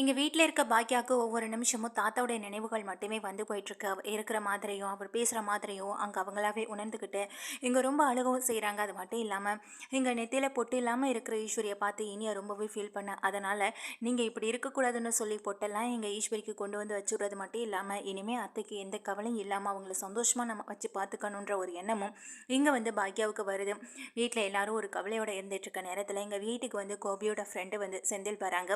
எங்கள் வீட்டில் இருக்க பாக்கியாவுக்கு ஒவ்வொரு நிமிஷமும் தாத்தாவுடைய நினைவுகள் மட்டுமே வந்து போயிட்டுருக்கு. இருக்கிற மாதிரியும் அவர் பேசுகிற மாதிரியும் அங்கே அவங்களாவே உணர்ந்துக்கிட்டு இங்கே ரொம்ப அழுகவும் செய்கிறாங்க அது மட்டும் இல்லாமல் எங்கள் நெத்தியில் பொட்டு இல்லாமல் இருக்கிற ஈஸ்வரியை பார்த்து இனியை ரொம்பவே ஃபீல் பண்ண. அதனால் நீங்கள் இப்படி இருக்கக்கூடாதுன்னு சொல்லி பொட்டெல்லாம் எங்கள் ஈஸ்வரிக்கு கொண்டு வந்து வச்சுடுறது மட்டும் இல்லாமல் இனிமேல் அத்தைக்கு எந்த கவலையும் இல்லாமல் அவங்கள சந்தோஷமாக நம்ம வச்சு பார்த்துக்கணுன்ற ஒரு எண்ணமும் இங்கே வந்து பாக்கியாவுக்கு வருது. வீட்டில் எல்லாரும் ஒரு கவலையோடு இருந்துட்டு இருக்க நேரத்தில் எங்கள் வீட்டுக்கு வந்து கோபியோட ஃப்ரெண்டு வந்து செந்தில் வராங்க.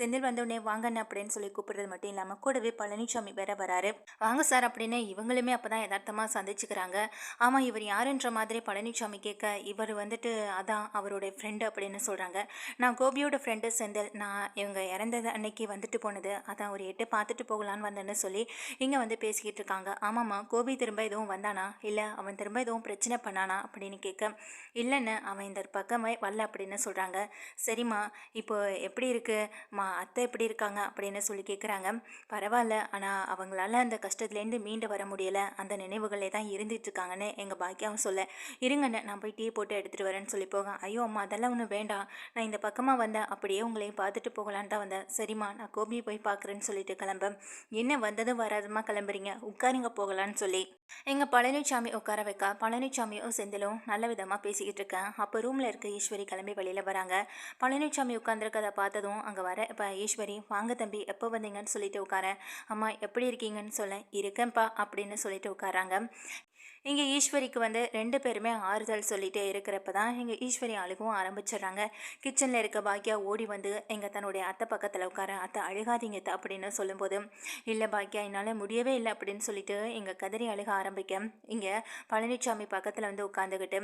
செந்தில் வந்த உடனே வாங்கண்ணே அப்படின்னு சொல்லி கூப்பிடுறது மட்டும் இல்லாமல் கூடவே பழனிசாமி வேற வராரு. வாங்க சார் அப்படின்னு இவங்களுமே அப்போ தான் யதார்த்தமாக சந்திச்சுக்கிறாங்க. ஆமாம் இவர் யாருன்ற மாதிரி பழனிசாமி கேட்க இவர் வந்துட்டு அதான் அவருடைய ஃப்ரெண்டு அப்படின்னு சொல்கிறாங்க நான் கோபியோட ஃப்ரெண்டு செந்தில். நான் இவங்க இறந்தது அன்னைக்கு வந்துட்டு போனது. அதான் ஒரு எட்டு பார்த்துட்டு போகலான்னு வந்தேன்னு சொல்லி இங்கே வந்து பேசிக்கிட்டு இருக்காங்க. ஆமாம்மா கோபி திரும்ப எதுவும் வந்தானா? இல்லை அவன் திரும்ப எதுவும் பிரச்சனை பண்ணானா? அப்படின்னு கேட்க இல்லைன்னு அவன் இந்த பக்கமே வரல அப்படின்னு சொல்கிறாங்க சரிம்மா இப்போ எப்படி இருக்குது மா அத்தை எப்படி இருக்கு இருக்காங்க அப்படின்னு சொல்லி கேட்குறாங்க பரவாயில்ல. ஆனால் அவங்களால அந்த கஷ்டத்துலேருந்து மீண்டு வர முடியலை. அந்த நினைவுகளே தான் இருந்துட்டு இருக்காங்கன்னு எங்கள் பாக்கியாவும் சொல்ல. இருங்கண்ணே நான் போய் டீ போட்டு எடுத்துகிட்டு வரேன்னு சொல்லி போக. ஐயோ அம்மா அதெல்லாம் ஒன்றும் வேண்டாம். நான் இந்த பக்கமாக வந்தேன். அப்படியே உங்களையும் பார்த்துட்டு போகலான்னு தான் வந்தேன். சரிம்மா நான் கோபியை போய் பார்க்குறேன்னு சொல்லிட்டு கிளம்ப என்ன வந்ததும் வராதமா கிளம்புறீங்க? உட்காருங்க போகலான்னு சொல்லி. எங்கள் பழனிசாமி உட்கார வைக்க. பழனிசாமியும் செந்திலும் நல்ல விதமாக பேசிக்கிட்டு இருக்கேன். அப்போ ரூமில் இருக்க ஈஸ்வரி கிளம்பி வெளியில் வராங்க. பழனிசாமி உட்காந்துருக்கதை பார்த்ததும் அங்கே வர இப்போ ஈஸ்வரி வாங்க தம்பி எப்போ வந்தீங்கன்னு சொல்லிட்டு உட்காரேன். அம்மா எப்படி இருக்கீங்கன்னு சொல்ல இருக்கேன்ப்பா அப்படின்னு சொல்லிட்டு உட்காராங்க. இங்கே ஈஸ்வரிக்கு வந்து ரெண்டு பேருமே ஆறுதல் சொல்லிகிட்டே இருக்கிறப்ப தான் இங்கே ஈஸ்வரி அழுகவும் ஆரம்பிச்சிடுறாங்க. கிச்சனில் இருக்க பாக்கியா ஓடி வந்து எங்கள் தன்னுடைய அத்தை பக்கத்தில் உட்கார அத்தை அழுகாதீங்க அப்படின்னு சொல்லும்போது இல்லை பாக்கியா என்னால் முடியவே இல்லை அப்படின்னு சொல்லிட்டு எங்கள் கதறி அழுக ஆரம்பிக்க இங்கே பழனிசாமி பக்கத்தில் வந்து உட்காந்துக்கிட்டு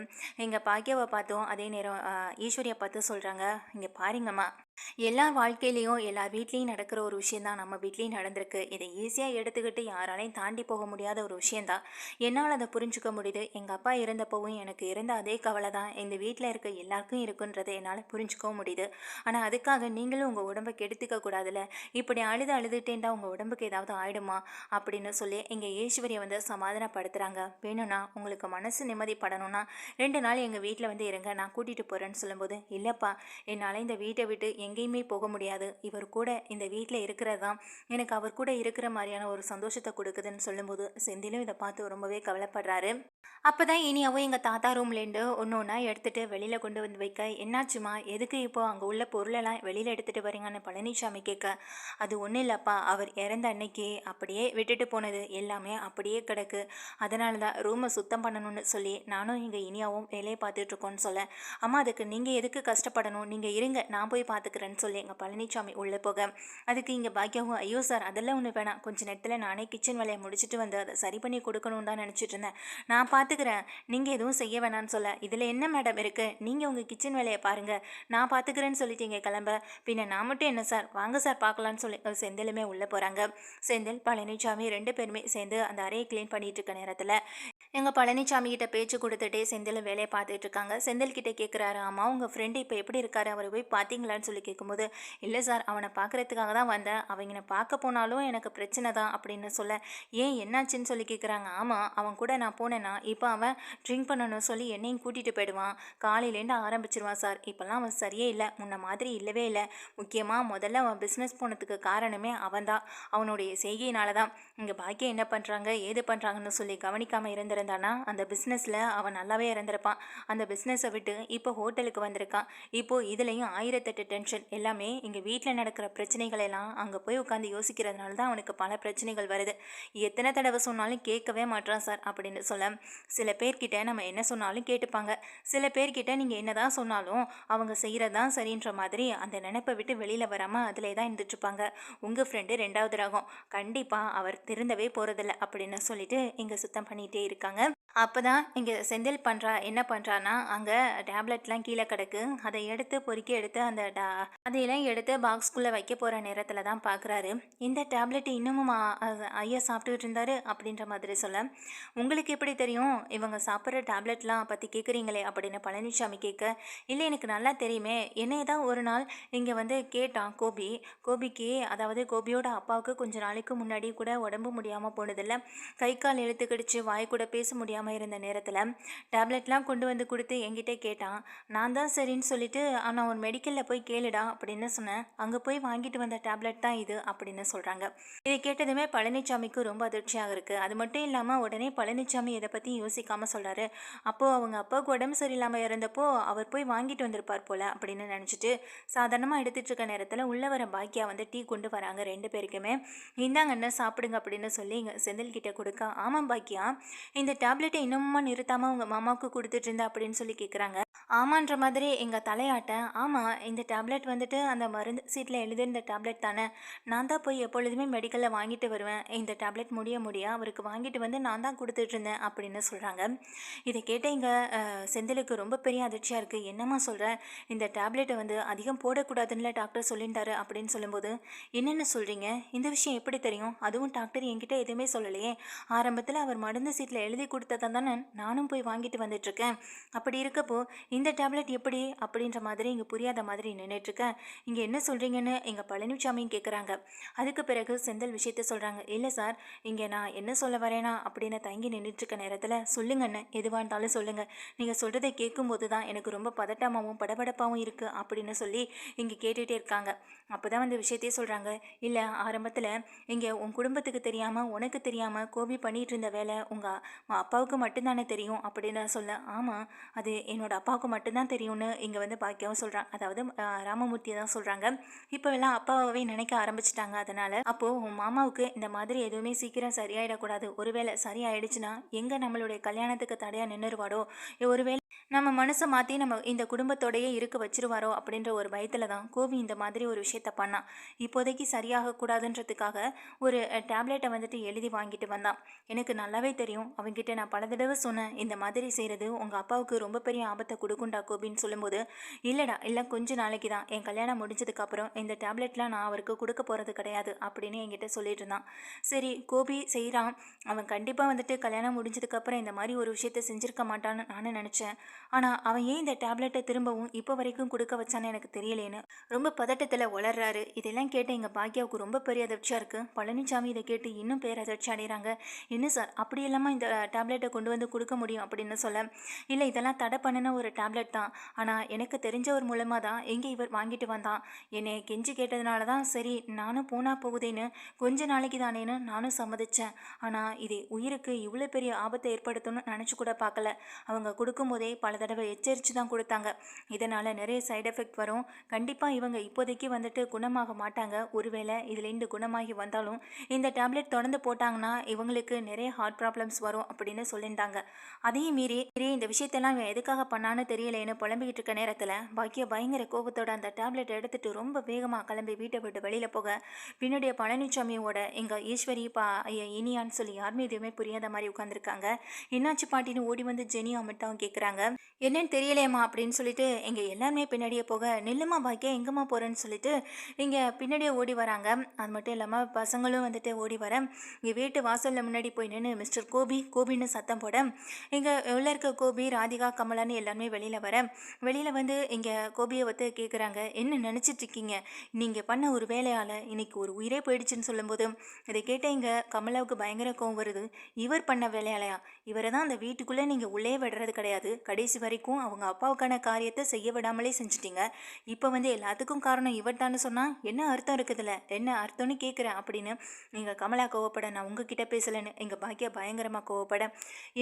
எங்கள் பாக்கியாவை பார்த்தோம் அதே நேரம் ஈஸ்வரியை பார்த்து சொல்கிறாங்க இங்கே பாருங்கம்மா. எல்லார் வாழ்க்கையிலையும் எல்லார் வீட்லேயும் நடக்கிற ஒரு விஷயந்தான். நம்ம வீட்லேயும் நடந்திருக்கு. இதை ஈஸியாக எடுத்துக்கிட்டு யாராலையும் தாண்டி போக முடியாத ஒரு விஷயந்தான். என்னால் அதை புரிஞ்சுக்க முடியுது. எங்கள் அப்பா இறந்தப்பவும் எனக்கு இருந்த அதே கவலை தான். இந்த வீட்டில் இருக்க எல்லாருக்கும் இருக்குன்றதை என்னால் புரிஞ்சுக்கவும் முடியுது. ஆனால் அதுக்காக நீங்களும் உங்கள் உடம்பை கெடுத்துக்க கூடாதுல்ல. இப்படி அழுது அழுதுட்டேன்டா உங்கள் உடம்புக்கு ஏதாவது ஆயிடுமா? அப்படின்னு சொல்லி எங்கள் ஈஸ்வரியை வந்து சமாதானப்படுத்துகிறாங்க வேணும்னா உங்களுக்கு மனசு நிம்மதிப்படணும்னா ரெண்டு நாள் எங்கள் வீட்டில் வந்து இருங்க. நான் கூட்டிகிட்டு போகிறேன்னு சொல்லும்போது இல்லைப்பா என்னால் இந்த வீட்டை விட்டு எங்கேயுமே போக முடியாது. இவர் கூட இந்த வீட்டில் இருக்கிறது தான். எனக்கு அவர் கூட இருக்கிற மாதிரியான ஒரு சந்தோஷத்தை கொடுக்குதுன்னு சொல்லும்போது செந்திலும் இதை பார்த்து ரொம்பவே கவலைப்படுறாரு. அப்போ தான் இனியாவும் எங்கள் தாத்தா ரூம்லேருந்து ஒன்று ஒன்றா எடுத்துகிட்டு வெளியில் கொண்டு வந்து வைக்க என்னாச்சுமா எதுக்கு இப்போ அங்கே உள்ள பொருளெல்லாம் வெளியில் எடுத்துகிட்டு வரீங்கன்னு பழனிசாமி கேட்க? அது ஒன்றும் இல்லைப்பா. அவர் இறந்த அன்னைக்கு அப்படியே விட்டுட்டு போனது. எல்லாமே அப்படியே கிடக்கு. அதனால தான் ரூமை சுத்தம் பண்ணணும்னு சொல்லி நானும் இங்கே இனியாவும் வேலையை பார்த்துட்ருக்கோன்னு சொல்ல. அம்மா அதுக்கு நீங்கள் எதுக்கு கஷ்டப்படணும்? நீங்கள் இருங்க. நான் போய் பார்த்துக்கிறேன்னு சொல்லி எங்கள் பழனிசாமி உள்ளே போக. அதுக்கு இங்கே பாக்கியாவும் ஐயோ சார் அதெல்லாம் ஒன்று வேணாம். கொஞ்ச நேரத்தில் நானே கிச்சன் வேலையை முடிச்சுட்டு வந்து அதை சரி பண்ணி கொடுக்கணும் தான் நினச்சிட்டு இருந்தேன். நான் பார்த்துக்கிறேன் நீங்கள் எதுவும் செய்ய வேணாம்னு சொல்ல. இதில் என்ன மேடம் இருக்குது நீங்கள் உங்கள் கிச்சன் வேலையை பாருங்கள் நான் பார்த்துக்கிறேன்னு சொல்லிட்டீங்க கிளம்ப. பின்ன நான் மட்டும் என்ன சார்? வாங்க சார் பார்க்கலான்னு சொல்லி செந்திலுமே உள்ளே போகிறாங்க செந்தில் பழனிசாமி ரெண்டு பேருமே சேர்ந்து அந்த அறையை க்ளீன் பண்ணிட்டு இருக்க நேரத்தில் எங்கள் பழனிசாமி கிட்ட பேச்சு கொடுத்துட்டே செந்தில் வேலையை பார்த்துட்டு இருக்காங்க. செந்தில் கிட்டே கேட்குறாரு ஆமாம் உங்கள் ஃப்ரெண்டு இப்போ எப்படி இருக்காரு? அவரை போய் பார்த்தீங்களான்னு சொல்லி கேட்கும்போது இல்லை சார் அவனை பார்க்கறதுக்காக தான் வந்தேன். அவங்கள பார்க்க போனாலும் எனக்கு பிரச்சனை தான் அப்படின்னு சொல்ல ஏன் என்னாச்சுன்னு சொல்லி கேட்குறாங்க. ஆமாம் அவன் கூட நான் போனேன்னா இப்போ அவன் ட்ரிங்க் பண்ணணும்னு சொல்லி என்னையும் கூட்டிகிட்டு போயிடுவான். காலையிலேருந்து ஆரம்பிச்சிருவான் சார். இப்போல்லாம் அவன் சரியே இல்லை. முன்ன மாதிரி இல்லவே இல்லை. முக்கியமாக முதல்ல அவன் பிஸ்னஸ் போனதுக்கு காரணமே அவன்தான் அவனுடைய செய்கையினால தான். இங்கே பாக்கியம் என்ன பண்ணுறாங்க ஏது பண்ணுறாங்கன்னு சொல்லி கவனிக்காமல் இருந்திருந்தானா அந்த பிஸ்னஸில் அவன் நல்லாவே இருந்திருப்பான். அந்த பிஸ்னஸை விட்டு இப்போ ஹோட்டலுக்கு வந்திருக்கான். இப்போது இதுலேயும் ஆயிரத்தெட்டு டென்ஷன் எல்லாமே இங்கே வீட்டில் நடக்கிற பிரச்சனைகள் எல்லாம் அங்கே போய் உட்காந்து யோசிக்கிறதுனால தான் அவனுக்கு பல பிரச்சனைகள் வருது. எத்தனை தடவை சொன்னாலும் கேட்கவே மாட்றான் சார் அப்படின்னு சொல்ல சில பேர்கிட்ட நம்ம என்ன சொன்னாலும் கேட்டுப்பாங்க. சில பேர்கிட்ட நீங்கள் என்னதான் சொன்னாலும் அவங்க செய்கிறது தான் சரின்ற மாதிரி அந்த நினைப்பை விட்டு வெளியில் வராமல் அதிலே தான் இருந்துட்டுருப்பாங்க. உங்கள் ஃப்ரெண்டு ரெண்டாவது ராகம். கண்டிப்பாக அவர் திருந்தவே போகிறதில்ல அப்படின்னு சொல்லிட்டு இங்கே சுத்தம் பண்ணிகிட்டே இருக்காங்க. அப்போ தான் இங்கே செந்தில் பண்ணுறா என்ன பண்ணுறான்னா அங்கே டேப்லெட்லாம் கீழே கிடக்கு. அதை எடுத்து பொறுக்கி எடுத்து அந்த டா அதையெல்லாம் எடுத்து பாக்ஸ்குள்ளே வைக்க போகிற நேரத்தில் தான் பார்க்குறாரு இந்த டேப்லெட் இன்னமும் ஐயா சாப்பிட்டுக்கிட்டு இருந்தாரு அப்படின்ற மாதிரி சொல்ல. உங்களுக்கு எப்படி தெரியும்? இவங்க சாப்பிட்ற டேப்லெட்லாம் பற்றி கேட்குறீங்களே அப்படின்னு பழனிசாமி கேட்க. இல்லை எனக்கு நல்லா தெரியுமே. என்னையே தான் ஒரு நாள் இங்கே வந்து கேட்டான் கோபி. கோபிக்கு அதாவது கோபியோட அப்பாவுக்கு கொஞ்சம் நாளைக்கு முன்னாடி கூட உடம்பு முடியாமல் போனதில்ல. கை கால் எழுத்துக்கிடுச்சு வாய் கூட பேச முடியாமல் சரியில்லாமல் இருந்த நேரத்தில் டேப்லெட்லாம் கொண்டு வந்து கொடுத்து என்கிட்ட கேட்டான். நான் தான் சரின்னு சொல்லிட்டு ஆனால் உன் மெடிக்கலில் போய் கேளுடா அப்படின்னு சொன்னேன். அங்கே போய் வாங்கிட்டு வந்த டேப்லெட் தான் இது அப்படின்னு சொல்கிறாங்க இதை கேட்டதுமே பழனிசாமிக்கு ரொம்ப அதிர்ச்சியாக இருக்குது அது மட்டும் இல்லாமல் உடனே பழனிசாமி இதை பற்றி யோசிக்காமல் சொல்கிறாரு அப்போது அவங்க அப்பாவுக்கு உடம்பு சரியில்லாமல் இருந்தப்போ அவர் போய் வாங்கிட்டு வந்திருப்பார் போல் அப்படின்னு நினச்சிட்டு சாதாரணமாக எடுத்துகிட்டு இருக்க நேரத்தில் உள்ளே வர பாக்கியா வந்து டீ கொண்டு வராங்க ரெண்டு பேருக்குமே. இந்தாங்க என்ன சாப்பிடுங்க அப்படின்னு சொல்லி இங்கே செந்தில் கிட்டே கொடுக்க. ஆமாம் பாக்கியா இந்த டேப்லெட் டேப்லெட்டை இன்னமும் நிறுத்தாமல் உங்கள் மாமாவுக்கு கொடுத்துட்டு இருந்தா அப்படின்னு சொல்லி கேட்குறாங்க ஆமான்ற மாதிரி எங்கள் தலையாட்ட ஆமாம் இந்த டேப்லெட் வந்துட்டு அந்த மருந்து சீட்டில் எழுதியிருந்த டேப்லெட் தானே நான் தான் போய் எப்பொழுதுமே மெடிக்கலில் வாங்கிட்டு வருவேன். இந்த டேப்லெட் முடிய முடிய அவருக்கு வாங்கிட்டு வந்து நான் தான் கொடுத்துட்டு இருந்தேன் அப்படின்னு சொல்கிறாங்க இதை கேட்ட எங்கள் செந்திலுக்கு ரொம்ப பெரிய அதிர்ச்சியாக இருக்குது என்னம்மா சொல்கிற இந்த டேப்லெட்டை வந்து அதிகம் போடக்கூடாதுன்னு டாக்டர் சொல்லியிருந்தாரு அப்படின்னு சொல்லும்போது என்னென்ன சொல்கிறீங்க இந்த விஷயம் எப்படி தெரியும்? அதுவும் டாக்டர் என்கிட்ட எதுவுமே சொல்லலையே. ஆரம்பத்தில் அவர் மருந்து சீட்டில் எழுதி கொடுத்ததான் தானே நானும் போய் வாங்கிட்டு வந்துட்டுருக்கேன் அப்படி இருக்கப்போ இந்த டேப்லெட் எப்படி அப்படின்ற மாதிரி இங்கே புரியாத மாதிரி நின்றுட்டுருக்கேன் இங்கே என்ன சொல்கிறீங்கன்னு எங்கள் பழனிசாமியும் கேட்குறாங்க அதுக்கு பிறகு செந்தில் விஷயத்த சொல்கிறாங்க இல்லை சார் இங்கே நான் என்ன சொல்ல வரேனா? அப்படின்னு தங்கி நின்றுட்டுருக்க நேரத்தில் சொல்லுங்கண்ணே எதுவாக இருந்தாலும் சொல்லுங்கள் நீங்கள் சொல்கிறத கேட்கும்போது தான் எனக்கு ரொம்ப பதட்டமாகவும் படபடப்பாகவும் இருக்குது அப்படின்னு சொல்லி இங்கே கேட்டுகிட்டே இருக்காங்க. அப்போ தான் வந்து விஷயத்தையே சொல்கிறாங்க இல்லை ஆரம்பத்தில் இங்கே உன் குடும்பத்துக்கு தெரியாமல் உனக்கு தெரியாமல் கோபி பண்ணிகிட்டு இருந்த வேலை உங்கள் அப்பாவுக்கு மட்டும்தானே தெரியும் அப்படின்னு சொல்ல ஆமாம் அது என்னோட அப்பாவுக்கு மட்டும்தான் தெரியும்னு இங்கே வந்து பாக்கியாவும் சொல்கிறாங்க அதாவது ராமமூர்த்தி ராமமூர்த்தியை தான் சொல்கிறாங்க இப்போ எல்லாம் அப்பாவே நினைக்க ஆரம்பிச்சிட்டாங்க. அதனால் அப்போது உன் மாமாவுக்கு இந்த மாதிரி எதுவுமே சீக்கிரம் சரியாயிடக்கூடாது. ஒருவேளை சரியாயிடுச்சுன்னா எங்கே நம்மளுடைய கல்யாணத்துக்கு தடையாக நின்றுருவாடோ ஒருவேளை நம்ம மனசை மாற்றி நம்ம இந்த குடும்பத்தோடையே இருக்க வச்சிருவாரோ? அப்படின்ற ஒரு பயத்தில் தான் கோபி இந்த மாதிரி ஒரு விஷயம் விஷயத்த பண்ணான் இப்போதைக்கு சரியாகக்கூடாதுன்றதுக்காக ஒரு டேப்லெட்டை வந்துட்டு எழுதி வாங்கிட்டு வந்தான். எனக்கு நல்லாவே தெரியும். அவங்ககிட்ட நான் பல தடவை சொன்னேன் இந்த மாதிரி செய்கிறது உங்கள் அப்பாவுக்கு ரொம்ப பெரிய ஆபத்தை கொடுக்குண்டா கோபின்னு சொல்லும்போது இல்லைடா இல்லை கொஞ்ச நாளைக்கு தான். என் கல்யாணம் முடிஞ்சதுக்கப்புறம் இந்த டேப்லெட்லாம் நான் அவருக்கு கொடுக்க போகிறது கிடையாது அப்படின்னு என்கிட்ட சொல்லிட்டு இருந்தான். சரி கோபி செய்கிறான் அவன் கண்டிப்பாக வந்துட்டு கல்யாணம் முடிஞ்சதுக்கப்புறம் இந்த மாதிரி ஒரு விஷயத்த செஞ்சிருக்க மாட்டான்னு நானும் நினச்சேன். ஆனால் அவன் ஏன் இந்த டேப்லெட்டை திரும்பவும் இப்போ வரைக்கும் கொடுக்க வச்சான்னு எனக்கு தெரியலேன்னு ரொம்ப பதட்டத்தில் வளர்றாரு. இதெல்லாம் கேட்டு எங்கள் பாக்கியாவுக்கு ரொம்ப பெரிய அதிர்ச்சியாக இருக்குது பழனிசாமி இதை கேட்டு இன்னும் பேர் அதிர்ச்சி அடைகிறாங்க என்ன சார் அப்படி இல்லாமல் இந்த டேப்லெட்டை கொண்டு வந்து கொடுக்க முடியும் அப்படின்னு சொல்ல. இல்லை இதெல்லாம் தடை பண்ணின ஒரு டேப்லெட் தான். ஆனால் எனக்கு தெரிஞ்சவர் மூலமாக தான் எங்கே இவர் வாங்கிட்டு வந்தான். என்னை கெஞ்சி கேட்டதுனால தான் சரி நானும் போனா போகுதேன்னு கொஞ்ச நாளைக்கு தானேன்னு நானும் சம்மதிச்சேன். ஆனால் இது உயிருக்கு இவ்வளோ பெரிய ஆபத்தை ஏற்படுத்தும்னு நினச்சி கூட பார்க்கல அவங்க கொடுக்கும்போதே பல தடவை எச்சரித்து தான் கொடுத்தாங்க. இதனால் நிறைய சைடு எஃபெக்ட் வரும். கண்டிப்பாக இவங்க இப்போதைக்கு வந்துட்டு குணமாக மாட்டாங்க. ஒருவேளை இதுலேருந்து குணமாகி வந்தாலும் இந்த டேப்லெட் தொடர்ந்து போட்டாங்கன்னா இவங்களுக்கு நிறைய ஹார்ட் ப்ராப்ளம்ஸ் வரும் அப்படின்னு சொல்லியிருந்தாங்க. அதையும் மீறி இந்த விஷயத்தெல்லாம் இவன் எதுக்காக பண்ணான்னு தெரியலேன்னு புலம்பிக்கிட்டு இருக்க நேரத்தில் பாக்கிய பயங்கர கோபத்தோட அந்த டேப்லெட் எடுத்துட்டு ரொம்ப வேகமாக கிளம்பி வீட்டை விட்டு வெளியில் போக பின்னுடைய பழனிசாமியோட எங்கள் ஈஸ்வரி பா ஐயா, இனியான்னு சொல்லி யாருமே எதுவுமே புரியாத மாதிரி உட்காந்துருக்காங்க என்னாச்சு பாட்டின்னு ஓடி வந்து ஜெனி அமிட்டாவும் கேட்குறாங்க என்னன்னு தெரியலையம்மா அப்படின்னு சொல்லிட்டு எங்கள் எல்லாருமே பின்னாடியே போக நில்லுமா பாக்கியா எங்கேம்மா போகிறேன்னு சொல்லிட்டு இங்கே பின்னாடியே ஓடி வராங்க. அது மட்டும் இல்லாமல் பசங்களும் வந்துட்டு ஓடி வர இங்கே வீட்டு வாசலில் முன்னாடி போய் நின்று மிஸ்டர் கோபி கோபின்னு சத்தம் போட. இங்கே உள்ள இருக்க கோபி ராதிகா கமலான்னு எல்லாருமே வெளியில் வர வெளியில் வந்து இங்கே கோபியை வந்து கேட்குறாங்க என்ன நினச்சிட்டு இருக்கீங்க? நீங்கள் பண்ண ஒரு வேலையால் இன்னைக்கு ஒரு உயிரே போயிடுச்சுன்னு சொல்லும்போது இதை கேட்ட இங்கே கமலாவுக்கு பயங்கர கோவம் வருது. இவர் பண்ண வேலையாலையா? இவரை தான் அந்த வீட்டுக்குள்ளே நீங்கள் உள்ளே விடுறது கிடையாது. கடைசி வரை வரைக்கும் அவங்க அப்பாவுக்கான காரியத்தை செய்ய விடாமலே செஞ்சிட்டீங்க. இப்போ வந்து எல்லாத்துக்கும் காரணம் இவர் தான் சொன்னால் என்ன அர்த்தம் இருக்குதுல்ல? என்ன அர்த்தம்னு கேட்குறேன் அப்படின்னு நீங்கள் கமலா கோவப்பட நான் உங்ககிட்ட பேசலைன்னு எங்கள் பாக்கியா பயங்கரமாக கோவப்பட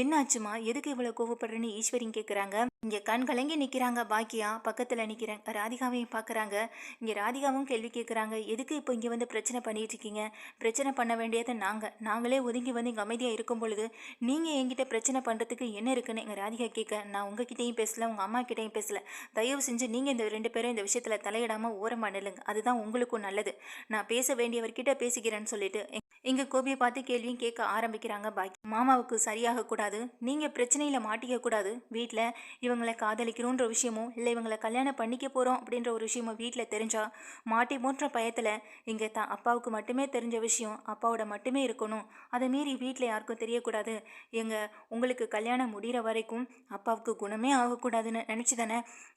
என்ன ஆச்சுமா எதுக்கு இவ்வளோ கோவப்படுறேன்னு ஈஸ்வரியும் கேட்குறாங்க இங்கே கண் கலங்கி நிற்கிறாங்க பாக்கியா. பக்கத்தில் நிற்கிறேன் ராதிகாவையும் பார்க்குறாங்க இங்கே ராதிகாவும் கேள்வி கேட்குறாங்க எதுக்கு இப்போ இங்கே வந்து பிரச்சனை பண்ணிகிட்டு இருக்கீங்க? பிரச்சனை பண்ண வேண்டியது நாங்கள் நாங்களே ஒதுங்கி வந்து இங்கே அமைதியாக இருக்கும் பொழுது நீங்கள் என்கிட்ட பிரச்சனை பண்ணுறதுக்கு என்ன இருக்குன்னு எங்கள் ராதிகா கேட்க நான் கிட்டேயும் பேசல உங்கள் அம்மா கிட்டேயும் பேசலை. தயவு செஞ்சு நீங்கள் இந்த ரெண்டு பேரும் இந்த விஷயத்தில் தலையிடாமல் ஓரமாக நில்லுங்க. அதுதான் உங்களுக்கும் நல்லது. நான் பேச வேண்டியவர்கிட்ட பேசிக்கிறேன்னு சொல்லிட்டு எங்கள் கோபியை பார்த்து கேள்வியும் கேட்க ஆரம்பிக்கிறாங்க பாக்கி. மாமாவுக்கு சரியாக கூடாது. நீங்கள் பிரச்சனையில் மாட்டிக்கக்கூடாது வீட்டில் இவங்களை காதலிக்கிறோன்ற விஷயமோ இல்லை இவங்களை கல்யாணம் பண்ணிக்க போகிறோம் அப்படின்ற ஒரு விஷயமோ வீட்டில் தெரிஞ்சால் மாட்டி போன்ற பயத்தில் இங்கே தான் அப்பாவுக்கு மட்டுமே தெரிஞ்ச விஷயம் அப்பாவோட மட்டுமே இருக்கணும். அதை மீறி வீட்டில் யாருக்கும் தெரியக்கூடாது. எங்கள் உங்களுக்கு கல்யாணம் முடிகிற வரைக்கும் அப்பாவுக்கு குணமே கல்யாணமே ஆகக்கூடாதுன்னு நினச்சி தானே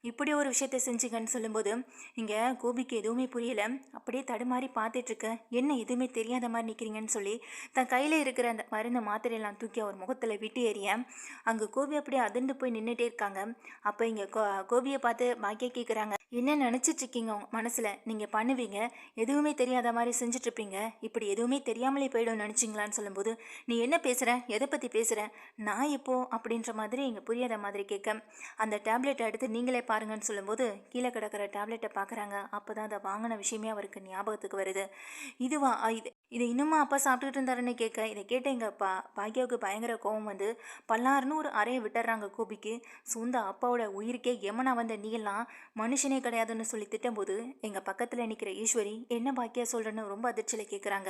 இப்படி ஒரு விஷயத்த செஞ்சீங்கன்னு சொல்லும்போது இங்கே கோபிக்கு எதுவுமே புரியலை. அப்படியே தடுமாறி பார்த்துட்ருக்க. என்ன எதுவுமே தெரியாத மாதிரி நிற்கிறீங்கன்னு சொல்லி தன் கையில் இருக்கிற அந்த மருந்து மாத்திரையெல்லாம் தூக்கி அவர் முகத்தில் விட்டு எறிய அங்கே கோபி அப்படியே அதிர்ந்து போய் நின்றுட்டே இருக்காங்க. அப்போ இங்கே கோ கோபியை பார்த்து பாக்கியா கேட்குறாங்க என்ன நினச்சிட்ருக்கீங்க உங்கள் மனசில்? நீங்கள் பண்ணுவீங்க. எதுவுமே தெரியாத மாதிரி செஞ்சிட்ருப்பீங்க. இப்படி எதுவுமே தெரியாமலே போயிடும் நினச்சிங்களான்னு சொல்லும்போது நீ என்ன பேசுகிற எதை பற்றி பேசுகிற நான் இப்போ அப்படின்ற மாதிரி இங்கே புரியாத மாதிரி கேட்க அந்த டேப்லெட்டை எடுத்து நீங்களே பாருங்கன்னு சொல்லும்போது கீழே கிடக்கிற டேப்லெட்டை பார்க்குறாங்க அப்போ தான் அதை வாங்கின விஷயமே அவருக்கு ஞாபகத்துக்கு வருது. இதுவா? இது இதை இன்னுமா அப்பா சாப்பிட்டுட்டு இருந்தாருன்னு கேட்க இதை கேட்ட எங்கள் பா பாக்கியாவுக்கு பயங்கர கோவம் வந்து பல்லாருன்னு ஒரு அறையை விட்டுறாங்க கோபிக்கு. சொந்த அப்பாவோட உயிருக்கே எமனா வந்த நீ எல்லாம் பிரச்சனையே கிடையாதுன்னு சொல்லி திட்டும்போது எங்கள் பக்கத்தில் நிற்கிற ஈஸ்வரி என்ன பாக்கியா சொல்கிறேன்னு ரொம்ப அதிர்ச்சியில் கேட்குறாங்க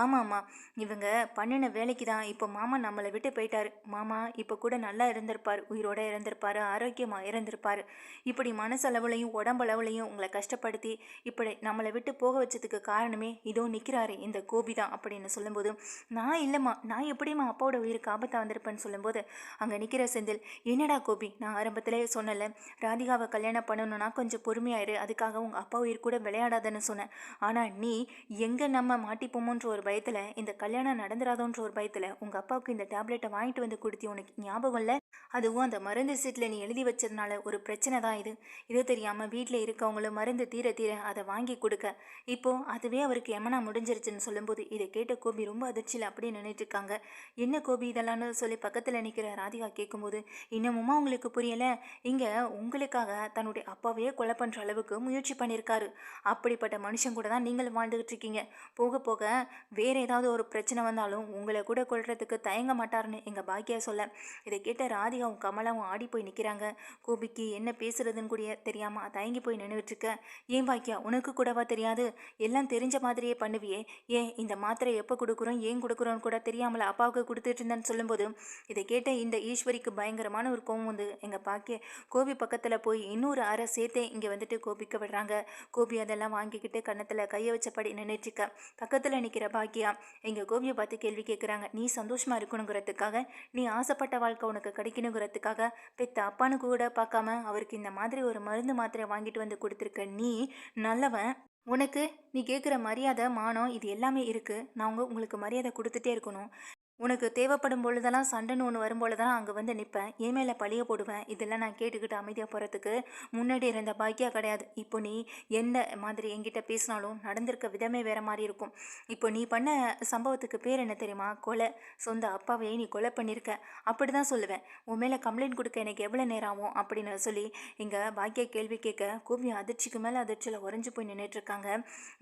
ஆமாம்மா இவங்க பண்ணின வேலைக்கு தான் இப்போ மாமா நம்மளை விட்டு போயிட்டாரு. மாமா இப்போ கூட நல்லா இருந்திருப்பார். உயிரோட இறந்திருப்பார் ஆரோக்கியமாக இறந்திருப்பார் இப்படி மனசளவுலையும் உடம்பளவுலையும் உங்களை கஷ்டப்படுத்தி இப்படி நம்மளை விட்டு போக வச்சதுக்கு காரணமே இதோ நிற்கிறாரு இந்த கோபி தான். அப்படின்னு சொல்லும்போது நான் இல்லைம்மா. நான் எப்படிம்மா அப்பாவோட உயிருக்கு ஆபத்தாக வந்திருப்பேன்னு சொல்லும்போது அங்கே நிற்கிற செந்தில் என்னடா கோபி? நான் ஆரம்பத்திலே சொன்னல ராதிகாவை கல்யாணம் பண்ணணும்னா கொஞ்சம் பொறுமையாயிரு. அதுக்காக உங்கள் அப்பா உயிர் கூட விளையாடாதன்னு சொன்னேன். ஆனால் நீ எங்கே நம்ம மாட்டிப்போமோன்ற ஒரு பயத்தில் இந்த கல்யாணம் நடந்துடாதோன்ற ஒரு பயத்தில் உங்கள் அப்பாவுக்கு இந்த டேப்லெட்டை வாங்கிட்டு வந்து கொடுத்தி உனக்கு ஞாபகம் இல்லை? அதுவும் அந்த மருந்து சீட்டில் நீ எழுதி வச்சதுனால ஒரு பிரச்சனை தான் இது. இது தெரியாமல் வீட்டில் இருக்கவங்களும் மருந்து தீர தீர அதை வாங்கி கொடுக்க. இப்போ அதுவே அவருக்கு எமனா முடிஞ்சிருச்சுன்னு சொல்லும்போது இதை கேட்ட கோபி ரொம்ப அதிர்ச்சியில் அப்படியே நின்றுட்டு இருக்காங்க என்ன கோபி இதெல்லாம்னு சொல்லி பக்கத்தில் நிற்கிற ராதிகா கேட்கும்போது இன்னமுமா உங்களுக்கு புரியலை? இங்கே உங்களுக்காக தன்னுடைய அப்பாவையே கொலை பண்ணுற அளவுக்கு முயற்சி பண்ணியிருக்காரு அப்படிப்பட்ட மனுஷன் கூட தான் நீங்களும் வாழ்ந்துகிட்டு இருக்கீங்க. போக போக வேற ஏதாவது ஒரு பிரச்சனை வந்தாலும் உங்களை கூட கொள்றதுக்கு தயங்க மாட்டாருன்னு எங்கள் பாக்கியா சொல்ல. இதை கேட்ட ராதிகாவும் கமலாவும் ஆடி போய் நிற்கிறாங்க கோபிக்கு என்ன பேசுறதுன்னு கூட தெரியாமல் தயங்கி போய் நின்றுட்டுருக்க ஏன் பாக்கியா உனக்கு கூடவா தெரியாது? எல்லாம் தெரிஞ்ச மாதிரியே பண்ணுவியே. ஏன் இந்த மாத்திரை எப்போ கொடுக்குறோம் ஏன் கொடுக்குறோன்னு கூட தெரியாமல் அப்பாவுக்கு கொடுத்துட்டு இருந்தேன்னு சொல்லும்போது இதை கேட்ட இந்த ஈஸ்வரிக்கு பயங்கரமான ஒரு கோவம் வந்து எங்கள் பாக்கிய கோபி பக்கத்தில் போய் இன்னொரு அரை சேர்த்தே இங்கே வந்துட்டு கோபிக்க விடுறாங்க. கோபி அதெல்லாம் வாங்கிக்கிட்டு கன்னத்தில் கையை வச்சபடி நின்றுட்டு இருக்க பக்கத்தில் நிற்கிற பாக்கியா எங்கள் கோபியை பார்த்து கேள்வி கேட்குறாங்க நீ சந்தோஷமாக இருக்கணுங்கிறதுக்காக நீ ஆசைப்பட்ட வாழ்க்கை உனக்கு கிடைக்கணுங்கிறதுக்காக பெத்த அப்பானு கூட பார்க்காம அவருக்கு இந்த மாதிரி ஒரு மருந்து மாத்திரை வாங்கிட்டு வந்து கொடுத்துருக்க நீ நல்லவன். உனக்கு நீ கேட்குற மரியாதை மானம் இது எல்லாமே இருக்குது நான் உங்க உங்களுக்கு மரியாதை கொடுத்துட்டே இருக்கணும். உனக்கு தேவைப்படும் பொழுதெல்லாம் சண்டைன்னு ஒன்று வரும்பொழுதெல்லாம் அங்கே வந்து நிற்பேன் என் மேலே பழிய போடுவேன். இதெல்லாம் நான் கேட்டுக்கிட்டு அமைதியாக போகிறதுக்கு முன்னாடி இருந்த பாக்கியா கிடையாது. இப்போ நீ என்ன மாதிரி என்கிட்ட பேசினாலும் நடந்திருக்க விதமே வேற மாதிரி இருக்கும். இப்போ நீ பண்ண சம்பவத்துக்கு பேர் என்ன தெரியுமா? கொலை. சொந்த அப்பாவையே நீ கொலை பண்ணியிருக்க அப்படி தான் சொல்லுவேன். உன் மேலே கம்ப்ளைண்ட் கொடுக்க எனக்கு எவ்வளோ நேரம் ஆகும் அப்படின்னு சொல்லி இங்கே பாக்கியா கேள்வி கேட்க கோபி அதிர்ச்சிக்கு மேலே அதிர்ச்சியில் உறைஞ்சு போய் நின்றுட்டுருக்காங்க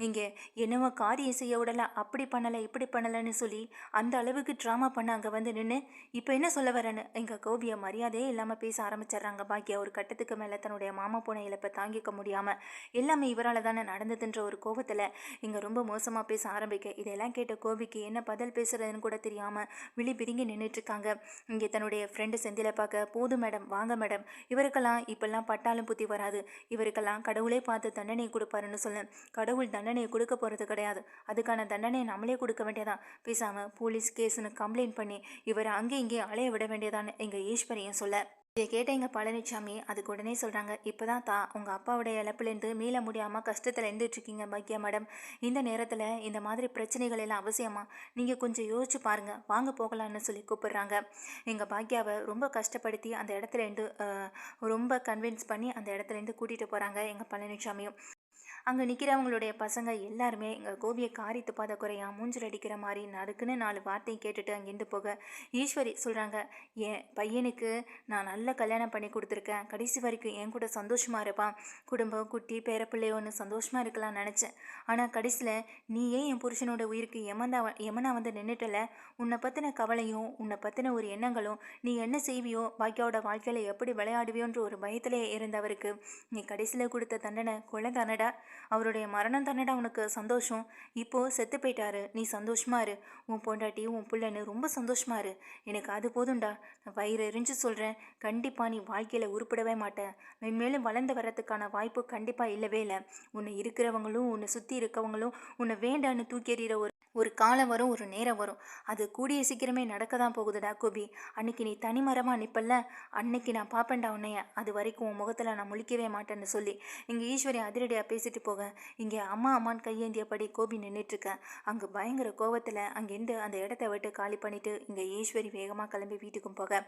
இங்கே என்னவோ காரியம் செய்ய விடலை. அப்படி பண்ணலை இப்படி பண்ணலைன்னு சொல்லி அந்த அளவுக்கு ட்ராமா பண்ண அங்கே வந்து நின்று இப்போ என்ன சொல்ல வரேன்னு எங்கள் கோபியை மரியாதையே இல்லாமல் பேச ஆரம்பிச்சிடுறாங்க. பாக்கியா ஒரு கட்டத்துக்கு மேலே தன்னுடைய மாமா போன இழப்பை தாங்கிக்க முடியாமல் எல்லாமே இவரால் தானே நடந்ததுன்ற ஒரு கோபத்தில் இங்கே ரொம்ப மோசமாக பேச ஆரம்பிக்க. இதெல்லாம் கேட்ட கோபிக்கு என்ன பதில் பேசுகிறதுன்னு கூட தெரியாமல் விழி பிரிங்கி நின்றுட்டுருக்காங்க இங்கே தன்னுடைய ஃப்ரெண்டு செந்தில பார்க்க போதும் மேடம் வாங்க மேடம் இவருக்கெல்லாம் இப்பெல்லாம் பட்டாலும் புத்தி வராது. இவருக்கெல்லாம் கடவுளே பார்த்து தண்டனை கொடுப்பாருன்னு சொல்ல. கடவுள் தண்டனையை கொடுக்க போகிறது கிடையாது. அதுக்கான தண்டனையை நம்மளே கொடுக்க வேண்டியதான் பேசாமல் போலீஸ் கேஸ்னு கம்ப்ளைண்ட் பண்ணி இவரை அங்கே இங்கே அலைய விட வேண்டியதான்னு எங்கள் ஈஸ்வரியும் சொல்ல. இதை கேட்ட எங்கள் பழனிசாமி அதுக்கு உடனே சொல்கிறாங்க இப்போ தான் தா உங்கள் அப்பாவுடைய இழப்புலேருந்து மீள முடியாமல் கஷ்டத்தில் இருந்துட்டுருக்கீங்க பாக்கியா மேடம். இந்த நேரத்தில் இந்த மாதிரி பிரச்சனைகள் எல்லாம் அவசியமா? நீங்கள் கொஞ்சம் யோசிச்சு பாருங்கள் வாங்க போகலான்னு சொல்லி கூப்பிடுறாங்க. எங்கள் பாக்கியாவை ரொம்ப கஷ்டப்படுத்தி அந்த இடத்துல இருந்து ரொம்ப கன்வின்ஸ் பண்ணி அந்த இடத்துல இருந்து கூட்டிகிட்டு போகிறாங்க எங்கள் பழனிசாமியும் அங்கே நிற்கிறவங்களுடைய பசங்க எல்லாருமே எங்கள் கோபியை காரி துப்பாத குறையா மூஞ்சில் அடிக்கிற மாதிரி நறுக்குன்னு நாலு வார்த்தையும் கேட்டுட்டு அங்கேருந்து போக ஈஸ்வரி சொல்கிறாங்க என் பையனுக்கு நான் நல்ல கல்யாணம் பண்ணி கொடுத்துருக்கேன். கடைசி வரைக்கும் என் கூட சந்தோஷமாக இருப்பான். குடும்பம் குட்டி பேரப்பிள்ளையோன்னு சந்தோஷமாக இருக்கலாம்னு நினச்சேன். ஆனால் கடைசியில் நீ ஏன் என் புருஷனோட உயிருக்கு எமனா எமனா வந்து நின்றுட்டல உன்னை பற்றின கவலையும் உன்னை பற்றின ஒரு எண்ணங்களும் நீ என்ன செய்வியோ பாக்கியாவோட வாழ்க்கையில் எப்படி விளையாடுவியோன்ற ஒரு பயத்திலே இருந்தவருக்கு நீ கடைசியில் கொடுத்த தண்டனை கொலை தானடா அவருடைய மரணம் தானடா உனக்கு சந்தோஷம்? இப்போ செத்து போயிட்டாரு. நீ சந்தோஷமா இரு. உன் பொண்டாட்டி உன் பிள்ளைன்னு ரொம்ப சந்தோஷமா இரு. எனக்கு அது போதும்டா. நான் வயிறு எரிஞ்சு சொல்கிறேன் கண்டிப்பாக நீ வாழ்க்கையில் உருப்பிடவே மாட்டேன் மென்மேலும் வளர்ந்து வர்றதுக்கான வாய்ப்பு கண்டிப்பாக இல்லவே இல்லை. உன்னை இருக்கிறவங்களும் உன்னை சுற்றி இருக்கவங்களும் உன்னை வேண்டான்னு தூக்கி எறிகிற ஒரு ஒரு காலம் வரும் ஒரு நேரம் வரும். அது கூடிய சீக்கிரமே நடக்க தான் போகுதுடா கோபி. அன்னைக்கு நீ தனிமரமாக நிற்பல்ல அன்னைக்கு நான் பார்ப்பேன்டா உன்னைய. அது வரைக்கும் உன் முகத்தில் நான் முழிக்கவே மாட்டேன்னு சொல்லி இங்கே ஈஸ்வரி அதிரடியாக பேசிட்டு போக. இங்கே அம்மா அம்மான்னு கையேந்தியபடி கோபி நின்றுட்டுருக்கேன் அங்கே பயங்கர கோபத்தில் அங்கேருந்து அந்த இடத்த விட்டு காலி பண்ணிவிட்டு இங்கே ஈஸ்வரி வேகமாக கிளம்பி வீட்டுக்கும் போக.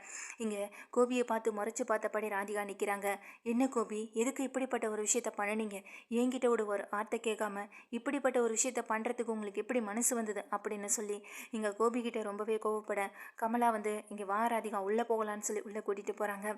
இங்கே கோபியை பார்த்து முறைச்சி பார்த்தபடி ராதிகா நிற்கிறாங்க என்ன கோபி? எதுக்கு இப்படிப்பட்ட ஒரு விஷயத்த பண்ணுனீங்க? என்கிட்ட ஒரு வார்த்தை கேட்காம இப்படிப்பட்ட ஒரு விஷயத்த பண்ணுறதுக்கு உங்களுக்கு எப்படி மனசு வந்தது அப்படின்னு சொல்லி இங்கே கோபிக்கிட்ட ரொம்பவே கோவப்பட கமலா வந்து இங்கே வா ராதிகா உள்ளே போகலான்னு சொல்லி உள்ளே கூட்டிகிட்டு போகிறாங்க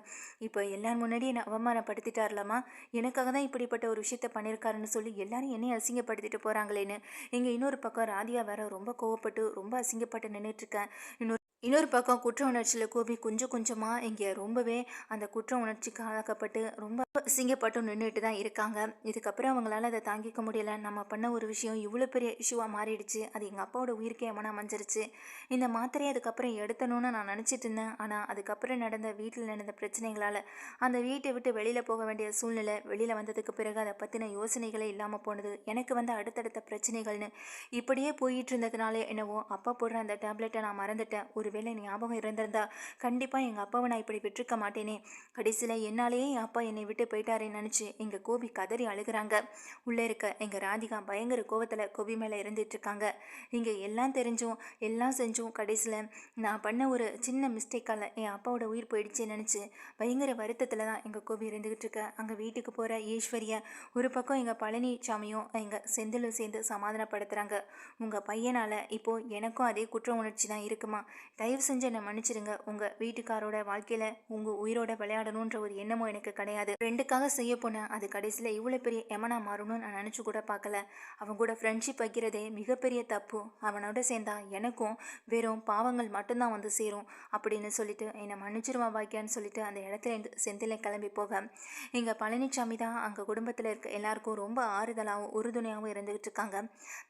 இப்போ எல்லார் முன்னாடி என்னை அவமானப்படுத்திட்டார்லாமா எனக்காக தான் இப்படிப்பட்ட ஒரு விஷயத்த பண்ணியிருக்காருன்னு சொல்லி எல்லாரும் என்னையும் அசிங்கப்படுத்திட்டு போகிறாங்களேன்னு இங்கே இன்னொரு பக்கம் ராதிகா வேற ரொம்ப கோவப்பட்டு ரொம்ப அசிங்கப்பட்டு நின்றுட்டுருக்கேன் இன்னொரு இன்னொரு பக்கம் குற்ற உணர்ச்சியில் கோபி கொஞ்சம் கொஞ்சமாக இங்கே ரொம்பவே அந்த குற்ற உணர்ச்சிக்கு ஆளாக்கப்பட்டு ரொம்ப அசிங்கப்பட்டு நின்றுட்டு தான் இருக்காங்க. இதுக்கப்புறம் அவங்களால அதை தாங்கிக்க முடியல. நம்ம பண்ண ஒரு விஷயம் இவ்வளோ பெரிய இஷ்யூவாக மாறிடுச்சு. அது எங்கள் அப்பாவோட உயிருக்கே எமனா அமைஞ்சிருச்சு இந்த மாத்திரையை அதுக்கப்புறம் எடுத்தணும்னு நான் நினச்சிட்டு இருந்தேன். ஆனால் அதுக்கப்புறம் நடந்த வீட்டில் நடந்த பிரச்சனைகளால் அந்த வீட்டை விட்டு வெளியில் போக வேண்டிய சூழ்நிலை வெளியில் வந்ததுக்கு பிறகு அதை பற்றின யோசனைகளே இல்லாமல் போனது. எனக்கு வந்து அடுத்தடுத்த பிரச்சனைகள்னு இப்படியே போயிட்டு இருந்ததுனால என்னவோ அப்பா போடுற அந்த டேப்லெட்டை நான் மறந்துட்டேன். ஒரு ஒருவேளை ஞாபகம் இருந்திருந்தா கண்டிப்பாக எங்கள் அப்பாவை நான் இப்படி விட்டுருக்க மாட்டேனே. கடைசியில் என்னாலேயே என் அப்பா என்னை விட்டு போயிட்டாரேன்னு நினச்சி எங்கள் கோபி கதறி அழுகுறாங்க. உள்ளே இருக்க எங்கள் ராதிகா பயங்கர கோவத்தில் கோபி மேலே இருந்துட்டுருக்காங்க இங்கே எல்லாம் தெரிஞ்சும் எல்லாம் செஞ்சும் கடைசியில் நான் பண்ண ஒரு சின்ன மிஸ்டேக்கால் என் அப்பாவோட உயிர் போயிடுச்சுன்னு நினச்சி பயங்கர வருத்தத்தில் தான் எங்கள் கோபி இருந்துக்கிட்டு இருக்க. அங்கே வீட்டுக்கு போகிற ஈஸ்வரியை ஒரு பக்கம் எங்கள் பழனிசாமியும் எங்கள் செந்திலும் சேர்ந்து சமாதானப்படுத்துகிறாங்க உங்கள் பையனால் இப்போது எனக்கும் அதே குற்ற உணர்ச்சி தான் இருக்குமா? தயவு செஞ்சு என்னை மன்னிச்சிடுங்க உங்கள் வீட்டுக்காரோட வாழ்க்கையில் உங்கள் உயிரோட விளையாடணுன்ற ஒரு எண்ணமும் எனக்கு கிடையாது. ஃப்ரெண்டுக்காக செய்ய போனேன் அது கடைசியில் இவ்வளோ பெரிய எமனா மாறணும்னு நான் நினச்சி கூட பார்க்கல. அவன் கூட ஃப்ரெண்ட்ஷிப் வைக்கிறதே மிகப்பெரிய தப்பு. அவனோட சேர்ந்தா எனக்கும் வெறும் பாவங்கள் மட்டும்தான் வந்து சேரும் அப்படின்னு சொல்லிட்டு என்னை மன்னிச்சிருவான் பாக்கியான்னு சொல்லிட்டு அந்த இடத்துல இருந்து செந்தில கிளம்பி போக. இங்கே பழனிசாமி தான் அங்கே குடும்பத்தில் இருக்க எல்லாருக்கும் ரொம்ப ஆறுதலாகவும் உறுதுணையாகவும் இருந்துகிட்டு இருக்காங்க.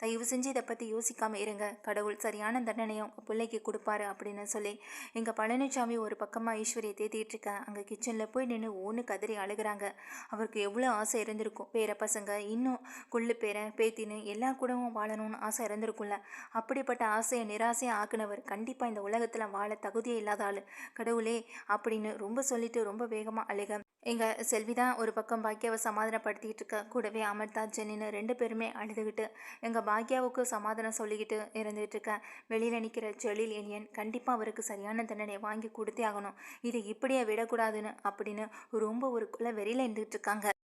தயவு செஞ்சு இதை பற்றி யோசிக்காமல் இருங்க. கடவுள் சரியான தண்டனையும் பிள்ளைக்கு கொடுப்பாரு அப்படின்னு சொல்லி எங்கள் பழனிசாமி ஒரு பக்கமாக ஈஸ்வரியை தேத்திட்டு அங்கே கிச்சனில் போய் நின்று ஒன்று கதறி அழுகிறாங்க. அவருக்கு எவ்வளோ ஆசை இருந்திருக்கும். பேர பசங்க இன்னும் கொள்ளு பேரை பேத்தின்னு எல்லா கூடவும் வாழணும்னு ஆசை இருந்திருக்கும்ல. அப்படிப்பட்ட ஆசையை நிராசையாக ஆக்குனவர் கண்டிப்பாக இந்த உலகத்தில் வாழ தகுதியே இல்லாத ஆள். கடவுளே அப்படின்னு ரொம்ப சொல்லிட்டு ரொம்ப வேகமாக அழுக எங்கள் செல்வி தான் ஒரு பக்கம் பாக்கியாவை சமாதானப்படுத்திட்டு இருக்க. கூடவே அமிர்தா ஜெனின்னு ரெண்டு பேருமே அழுதுகிட்டு எங்கள் பாக்கியாவுக்கு சமாதானம் சொல்லிக்கிட்டு இருந்துகிட்டு இருக்கேன் வெளியில் நிற்கிற செழில் எனியன் கண்டிப்பாக அவருக்கு சரியான தண்டனை வாங்கி கொடுத்தே ஆகணும். இதை இப்படியே விடக்கூடாதுன்னு அப்படின்னு ரொம்ப ஒரு குல வெறியில் இருந்துகிட்டு இருக்காங்க.